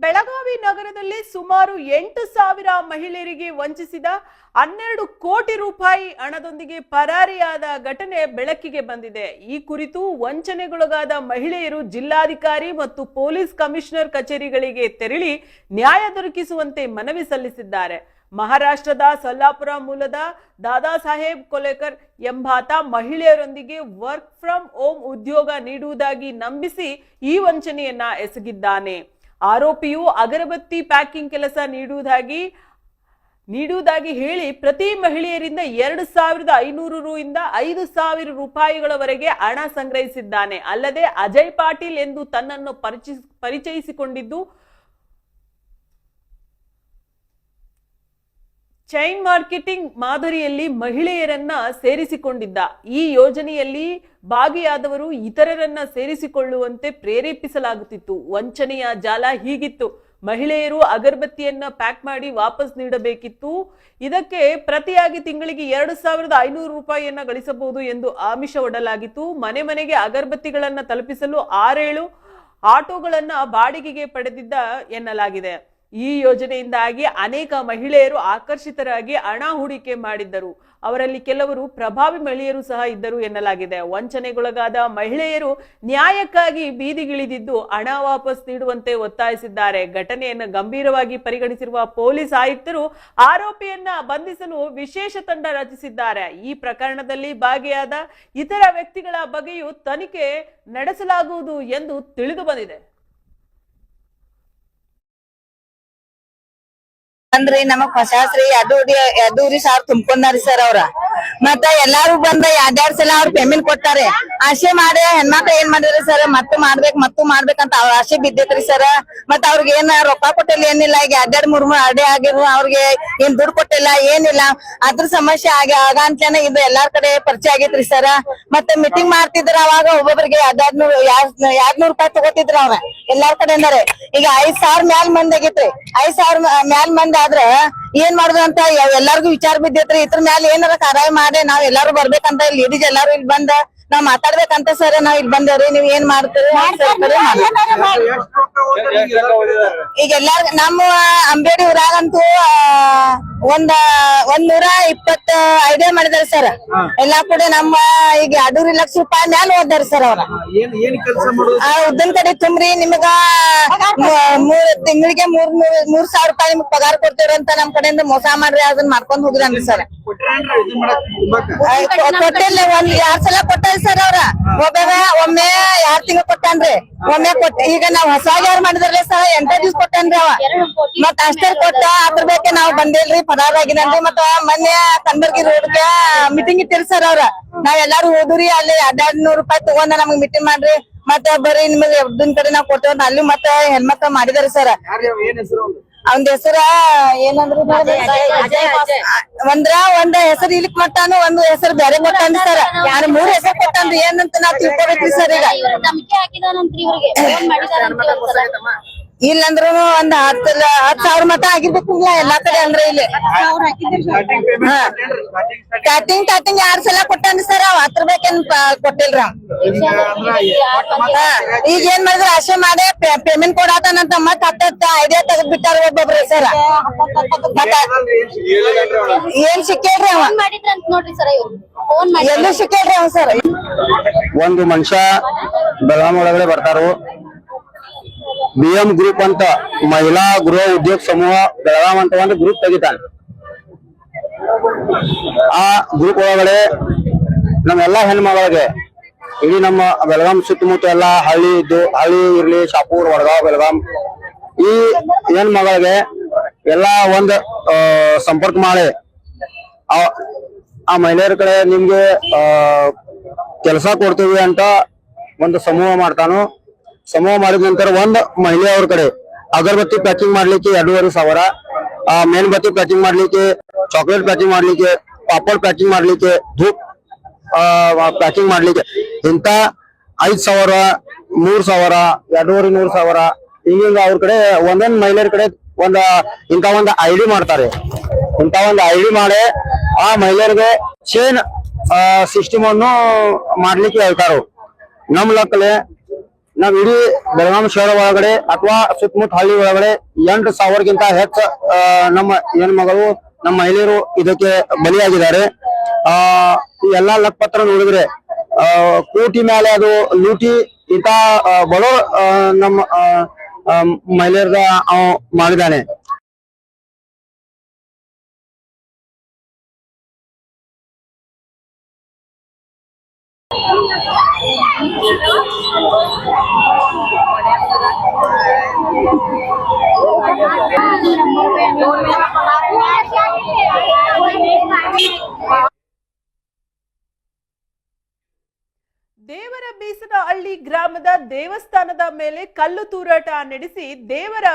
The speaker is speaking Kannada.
ಬೆಳಗಾವಿ ನಗರದಲ್ಲಿ ಸುಮಾರು ಎಂಟು ಸಾವಿರ ಮಹಿಳೆಯರಿಗೆ ವಂಚಿಸಿದ ಹನ್ನೆರಡು ಕೋಟಿ ರೂಪಾಯಿ ಹಣದೊಂದಿಗೆ ಪರಾರಿಯಾದ ಘಟನೆ ಬೆಳಕಿಗೆ ಬಂದಿದೆ. ಈ ಕುರಿತು ವಂಚನೆಗೊಳಗಾದ ಮಹಿಳೆಯರು ಜಿಲ್ಲಾಧಿಕಾರಿ ಮತ್ತು ಪೊಲೀಸ್ ಕಮಿಷನರ್ ಕಚೇರಿಗಳಿಗೆ ತೆರಳಿ ನ್ಯಾಯ ದೊರಕಿಸುವಂತೆ ಮನವಿ ಸಲ್ಲಿಸಿದ್ದಾರೆ. ಮಹಾರಾಷ್ಟ್ರದ ಸೊಲ್ಲಾಪುರ ಮೂಲದ ದಾದಾ ಸಾಹೇಬ್ ಕೊಲೆಕರ್ ಎಂಬಾತ ಮಹಿಳೆಯರೊಂದಿಗೆ ವರ್ಕ್ ಫ್ರಮ್ ಹೋಮ್ ಉದ್ಯೋಗ ನೀಡುವುದಾಗಿ ನಂಬಿಸಿ ಈ ವಂಚನೆಯನ್ನ ಎಸಗಿದ್ದಾನೆ. ಆರೋಪಿಯು ಅಗರಬತ್ತಿ ಪ್ಯಾಕಿಂಗ್ ಕೆಲಸ ನೀಡುವುದಾಗಿ ನೀಡುವುದಾಗಿ ಹೇಳಿ ಪ್ರತಿ ಮಹಿಳೆಯರಿಂದ ಎರಡು ಸಾವಿರದ ಐನೂರು ರು ಐದು ಸಾವಿರ ರೂಪಾಯಿಗಳವರೆಗೆ ಹಣ ಸಂಗ್ರಹಿಸಿದ್ದಾನೆ. ಅಲ್ಲದೆ ಅಜಯ್ ಪಾಟೀಲ್ ಎಂದು ತನ್ನನ್ನು ಪರಿಚಯ ಪರಿಚಯಿಸಿಕೊಂಡಿದ್ದು ಚೈನ್ ಮಾರ್ಕೆಟಿಂಗ್ ಮಾದರಿಯಲ್ಲಿ ಮಹಿಳೆಯರನ್ನ ಸೇರಿಸಿಕೊಂಡಿದ್ದ ಈ ಯೋಜನೆಯಲ್ಲಿ ಭಾಗಿಯಾದವರು ಇತರರನ್ನ ಸೇರಿಸಿಕೊಳ್ಳುವಂತೆ ಪ್ರೇರೇಪಿಸಲಾಗುತ್ತಿತ್ತು. ವಂಚನೆಯ ಜಾಲ ಹೀಗಿತ್ತು. ಮಹಿಳೆಯರು ಅಗರಬತ್ತಿಯನ್ನ ಪ್ಯಾಕ್ ಮಾಡಿ ವಾಪಸ್ ನೀಡಬೇಕಿತ್ತು. ಇದಕ್ಕೆ ಪ್ರತಿಯಾಗಿ ತಿಂಗಳಿಗೆ ಎರಡು ಸಾವಿರದ ಐನೂರು ರೂಪಾಯಿಯನ್ನ ಗಳಿಸಬಹುದು ಎಂದು ಆಮಿಷ ಒಡಲಾಗಿತ್ತು ಮನೆ ಮನೆಗೆ ಅಗರಬತ್ತಿಗಳನ್ನ ತಲುಪಿಸಲು ಆರೇಳು ಆಟೋಗಳನ್ನ ಬಾಡಿಗೆಗೆ ಪಡೆದಿದ್ದ ಎನ್ನಲಾಗಿದೆ. ಈ ಯೋಜನೆಯಿಂದಾಗಿ ಅನೇಕ ಮಹಿಳೆಯರು ಆಕರ್ಷಿತರಾಗಿ ಹಣ ಹೂಡಿಕೆ ಮಾಡಿದ್ದರು. ಅವರಲ್ಲಿ ಕೆಲವರು ಪ್ರಭಾವಿ ಮಹಿಳೆಯರು ಸಹ ಇದ್ದರು ಎನ್ನಲಾಗಿದೆ. ವಂಚನೆಗೊಳಗಾದ ಮಹಿಳೆಯರು ನ್ಯಾಯಕ್ಕಾಗಿ ಬೀದಿಗಿಳಿದಿದ್ದು ಹಣ ವಾಪಸ್ ನೀಡುವಂತೆ ಒತ್ತಾಯಿಸಿದ್ದಾರೆ. ಘಟನೆಯನ್ನು ಗಂಭೀರವಾಗಿ ಪರಿಗಣಿಸಿರುವ ಪೊಲೀಸ್ ಆಯುಕ್ತರು ಆರೋಪಿಯನ್ನ ಬಂಧಿಸಲು ವಿಶೇಷ ತಂಡ ರಚಿಸಿದ್ದಾರೆ. ಈ ಪ್ರಕರಣದಲ್ಲಿ ಭಾಗಿಯಾದ ಇತರ ವ್ಯಕ್ತಿಗಳ ಬಗ್ಗೆಯೂ ತನಿಖೆ ನಡೆಸಲಾಗುವುದು ಎಂದು ತಿಳಿದು ಬಂದಿದೆ. ಅಂದ್ರಿ ನಮಗ್ ಹೊಸಾಸ್ರಿ ಅದೂರಿ ಅದೂರಿ ಸಾವಿರ ತುಂಬ್ಕೊಂಡಾರಿ ಸರ್ ಅವ್ರ. ಮತ್ತ ಎಲ್ಲಾರು ಬಂದ ಎರಡ್ ಸಲ ಅವ್ರ ಪೇಮೆಂಟ್ ಕೊಟ್ಟಾರೆ. ಆಸೆ ಮಾಡಿ, ಹೆಣ್ಮಕ್ಳು ಏನ್ ಮಾಡಿದ್ರಿ ಸರ್? ಮತ್ತು ಮಾಡ್ಬೇಕ್, ಮತ್ತು ಮಾಡ್ಬೇಕಂತ ಅವ್ರ ಆಸೆ ಬಿದ್ದೈತ್ರಿ ಸರ್. ಮತ್ತ ಅವ್ರಿಗೆ ಏನ್ ರೊಕ್ಕ ಕೊಟ್ಟಿಲ್ಲ, ಏನಿಲ್ಲ. ಈಗ ಎರಡ್ ಮೂರ್ ಮೂರ್ ಅಡೆ ಆಗಿರು ಅವ್ರಿಗೆ ಏನ್ ದುಡ್ಡು ಕೊಟ್ಟಿಲ್ಲ, ಏನಿಲ್ಲ. ಅದ್ರ ಸಮಸ್ಯೆ ಆಗ ಆಗ ಅಂತೇನೆ ಇದು ಎಲ್ಲಾರ್ ಕಡೆ ಪರಿಚಯ ಆಗೈತ್ರಿ ಸರ್. ಮತ್ತ ಮೀಟಿಂಗ್ ಮಾಡ್ತಿದ್ರ ಅವಾಗ ಒಬ್ಬೊಬ್ರಿಗೆ ಎರಡ್ ನೂರ್ ಎರಡ್ ನೂರ್ ರೂಪಾಯಿ ತಗೋತಿದ್ರ ಅವ್ರ. ಎಲ್ಲಾರ್ ಕಡೆಯಿಂದಾರೆ. ಈಗ ಐದ್ ಸಾವಿರ ಮ್ಯಾಲ್ ಮಂದಿ ಆಗೈತ್ರಿ. ಐದ್ ಸಾವಿರ ಮ್ಯಾಲ್ ಮಂದಿ ಆದ್ರ ಏನ್ ಮಾಡುದು ಅಂತ ಎಲ್ಲಾರ್ಗು ವಿಚಾರ ಬಿದ್ದೈತ್ರಿ. ಇದ್ರ ಮ್ಯಾಲ ಏನಾರ ಕಾರಾಯ ಮಾಡಿ ನಾವ್ ಎಲ್ಲಾರು ಬರ್ಬೇಕಂತ ಲೇಡೀಸ್ ಎಲ್ಲಾರು ಇಲ್ಲಿ ಬಂದ ನಾವ್ ಮಾತಾಡ್ಬೇಕಂತ ಸರ್ ನಾವ್ ಇಲ್ಲಿ ಬಂದೇವ್ರಿ. ನೀವ್ ಏನ್ ಮಾಡ್ತೀರಿ. ಈಗ? ಎಲ್ಲಾರ್ ನಮ್ಮ ಅಂಬೇಡಿ ಊರಾಗಂತೂ ಆ, ಒಂದ ಒಂದ್ ನೂರ ಇಪ್ಪತ್ತ ಐಡಿಯಾ ಮಾಡಿದಾರೆ ಸರ್ ಎಲ್ಲಾ ಕೂಡ ನಮ್ಮ ಈಗ ಎರಡೂರಿ ಲಕ್ಷ ರೂಪಾಯಿ ಮ್ಯಾಲ ಓದಾರ ಸರ್ ಅವ್ರ. ಉದ್ದನ್ ಕಡೆ ತುಂಬ್ರಿ ನಿಮಗ ಮೂರ್ ತಿಂಗಳಿಗೆ ಮೂರ್ ಮೂರ್ ಮೂರ್ ಸಾವಿರ ರೂಪಾಯಿ ನಿಮ್ಗೆ ಪಗಾರ ಕೊಡ್ತೀವ್ರ ಅಂತ ನಮ್ ಕಡೆಯಿಂದ ಮೋಸ ಮಾಡ್ರಿ ಅದನ್ನ ಮಾಡ್ಕೊಂಡ್ ಹೋಗಿದ್ರಿ ಸರ್ ಕೊಟ್ಟಿಲ್ಲ ಒಂದ್ ಎರಡ್ ಸಲ ಕೊಟ್ಟಾರ ಸರ್ ಅವ್ರ. ಒಬ್ಬ ಒಮ್ಮೆ ಎರಡ್ ತಿಂಗಳು ಕೊಟ್ಟಾನ್ರಿ. ಒಮ್ಮೆ ಕೊಟ್ಟ ಈಗ ನಾವ್ ಹೊಸಾಗಿ ಯಾರು ಮಾಡಿದ್ರಲ್ಲ ಸಹ ಎಂಟ ದಿವ್ಸ ಕೊಟ್ಟೇನ್ರಿ ಅವ. ಮತ್ ಅಷ್ಟೇ ಕೊಟ್ಟ ಅದ್ರ ಬಗ್ಗೆ ನಾವ್ ಬಂದಿಲ್ರಿ ಪರಾರಾಗಿನಲ್ರಿ ಮತ್ತ ಮೊನ್ನೆ ರೋಡ್ ರೋಡ್ಗೆ ಮೀಟಿಂಗ್ ಇಟ್ಟಿರಿ ಸರ್ ಅವ್ರ. ನಾವ್ ಎಲ್ಲಾರು ಹೋದ್ರಿ, ಅಲ್ಲಿ ಎರಡ್ ನೂರ್ ರೂಪಾಯಿ ತಗೊಂಡ ನಮಗ್ ಮೀಟಿಂಗ್ ಮಾಡ್ರಿ. ಮತ್ತ ಬರೀ ನಿಮಗ್ ಕಡೆ ನಾವ್ ಅಂತ ಅಲ್ಲಿ ಮತ್ತ ಹೆಣ್ಮಕ್ಳ ಮಾಡಿದಾರ ಸರ್. ಅವನ ಹೆಸರ ಏನಂದ್ರು ಒಂದ್ರ ಒಂದ್ ಹೆಸರು ಇಲ್ಲಿ ಮಟ್ಟಾನು ಒಂದ್ ಹೆಸರು ಬೇರೆ ಕೊಟ್ಟಾನ ಸರ್. ಯಾರು ಮೂರ್ ಹೆಸರು ಕೊಟ್ಟಾನ್ರಿ ಏನಂತ ನಾವ್ ತಿಳ್ಕೊಬೇಕ್ರಿ ಸರ್ ಈಗ. ಇಲ್ಲಂದ್ರು ಒಂದ್ ಹತ್ ಹತ್ ಸಾವಿರ ಮತ ಆಗಿರ್ಬೇಕಿಲ್ಲ ಎಲ್ಲಾ ಕಡೆ ಅಂದ್ರೆ ಇಲ್ಲಿ. ಸ್ಟಾರ್ಟಿಂಗ್ ಸ್ಟಾರ್ಟಿಂಗ್ ಎರಡ್ ಸಲ ಕೊಟ್ಟಾನ್ರಿ ಸರ್ ಅವ್ ಹತ್ರ ಬೇಕೇನ್ ಕೊಟ್ಟಿಲ್ರ. ಈಗ ಏನ್ ಮಾಡಿದ್ರ ಅಷ್ಟೇ ಮಾಡಿ ಪೇಮೆಂಟ್ ಕೊಡತಾನಂತ ಮತ್ ಹತ್ತ ಐಡಿಯಾ ತೆಗೆದ್ ಬಿಟ್ಟಾರ ಒಬ್ಬೊಬ್ರು ಸರ್. ಏನ್? ಸಿಕ್ಕೇಳ್ರಿ ಅವ್? ಫೋನ್ ಮಾಡಿದ್ರಂತ ನೋಡ್ರಿ ಸರ್ ಫೋನ್ ಮಾಡಿ ಎಲ್ಲೂ ಸಿಕ್ಕೇಳ್ರಿ ಅವ ಸರ್. ಒಂದು ಮನುಷ್ಯ ಬೆಳಗಾಂ ಒಳಗಡೆ ಬರ್ತಾರು. ಬಿ ಎಂ ಗ್ರೂಪ್ ಅಂತ ಮಹಿಳಾ ಗೃಹ ಉದ್ಯೋಗ ಸಮೂಹ ಬೆಳಗಾಂ ಅಂತ ಒಂದು ಗ್ರೂಪ್ ತೆಗಿತಾನೆ. ಆ ಗ್ರೂಪ್ ಒಳಗಡೆ ನಮ್ಮೆಲ್ಲಾ ಹೆಣ್ಮಗಳಿಗೆ ಇಡೀ ನಮ್ಮ ಬೆಳಗಾಂ ಸುತ್ತಮುತ್ತ ಎಲ್ಲ ಹಳ್ಳಿ ಇದ್ದು, ಹಳ್ಳಿ ಇರ್ಲಿ, ಶಾಪೂರ್, ವಡಗಾವ್, ಬೆಳಗಾಂ ಈ ಹೆಣ್ಮಗಳಿಗೆ ಎಲ್ಲಾ ಒಂದ್ ಸಂಪರ್ಕ ಮಾಡಿ ಆ- ಮಹಿಳೆಯರ ಕಡೆ ನಿಮ್ಗೆ ಕೆಲಸ ಕೊಡ್ತೀವಿ ಅಂತ ಒಂದು ಸಮೂಹ ಮಾಡ್ತಾನು. ಸಮೂಹ ಮಾಡಿದ ನಂತರ ಒಂದ್ ಮಹಿಳೆ ಅವ್ರ ಕಡೆ ಅಗರಬತ್ತಿ ಪ್ಯಾಕಿಂಗ್ ಮಾಡ್ಲಿಕ್ಕೆ ಎರಡೂವರೆ ಸಾವಿರ ಮೇಣಬತ್ತಿ ಪ್ಯಾಕಿಂಗ್ ಮಾಡ್ಲಿಕ್ಕೆ ಚಾಕ್ಲೇಟ್ ಪ್ಯಾಕಿಂಗ್ ಮಾಡ್ಲಿಕ್ಕೆ, ಪಾಪಡ್ ಪ್ಯಾಕಿಂಗ್ ಮಾಡ್ಲಿಕ್ಕೆ, ಧೂಪ್ ಪ್ಯಾಕಿಂಗ್ ಮಾಡ್ಲಿಕ್ಕೆ. ಇಂತ ಐದ್ ಸಾವಿರ, ಮೂರ್ ಸಾವಿರ, ಎರಡೂವರೆ ಮೂರ್ ಸಾವಿರ, ಹಿಂಗಿಂಗ ಅವ್ರ ಕಡೆ ಒಂದೊಂದ್ ಮಹಿಳೆಯರ ಕಡೆ ಒಂದ ಇಂತ ಒಂದ್ ಐಡಿ ಮಾಡ್ತಾರೆ. ಇಂತ ಒಂದ್ ಐಡಿ ಮಾಡಿ ಆ ಮಹಿಳೆಯರಿಗೆ ಚೇನ್ ಸಿಸ್ಟಮ್ ಅನ್ನು ಮಾಡ್ಲಿಕ್ಕೆ ಹೇಳ್ತಾರ. ನಮ್ ಲಕ್ಕಲೆ ನಾವ್ ಇಡೀ ಬೆಳಗಾವಿ ಶಹರ ಒಳಗಡೆ ಅಥವಾ ಸುತ್ತಮುತ್ತ ಹಳ್ಳಿ ಒಳಗಡೆ ಎಂಟು ಸಾವಿರಕ್ಕಿಂತ ಹೆಚ್ಚ ನಮ್ಮ ಹೆಣ್ಮಗಳು ನಮ್ಮ ಮಹಿಳೆಯರು ಇದಕ್ಕೆ ಬಲಿಯಾಗಿದ್ದಾರೆ. ಆ ಎಲ್ಲಾ ಲಕ್ಪತ್ರ ನೋಡಿದ್ರೆ ಆ ಕೋಟಿ ಮೇಲೆ ಅದು ಲೂಟಿ ಇಂತ ಆ, ನಮ್ಮ ಮಹಿಳೆಯರ ಆ, ದೇವರ ಬೀಸನಹಳ್ಳಿ ಗ್ರಾಮದ ದೇವಸ್ಥಾನದ ಮೇಲೆ ಕಲ್ಲು ತೂರಾಟ ನಡೆಸಿ ದೇವರ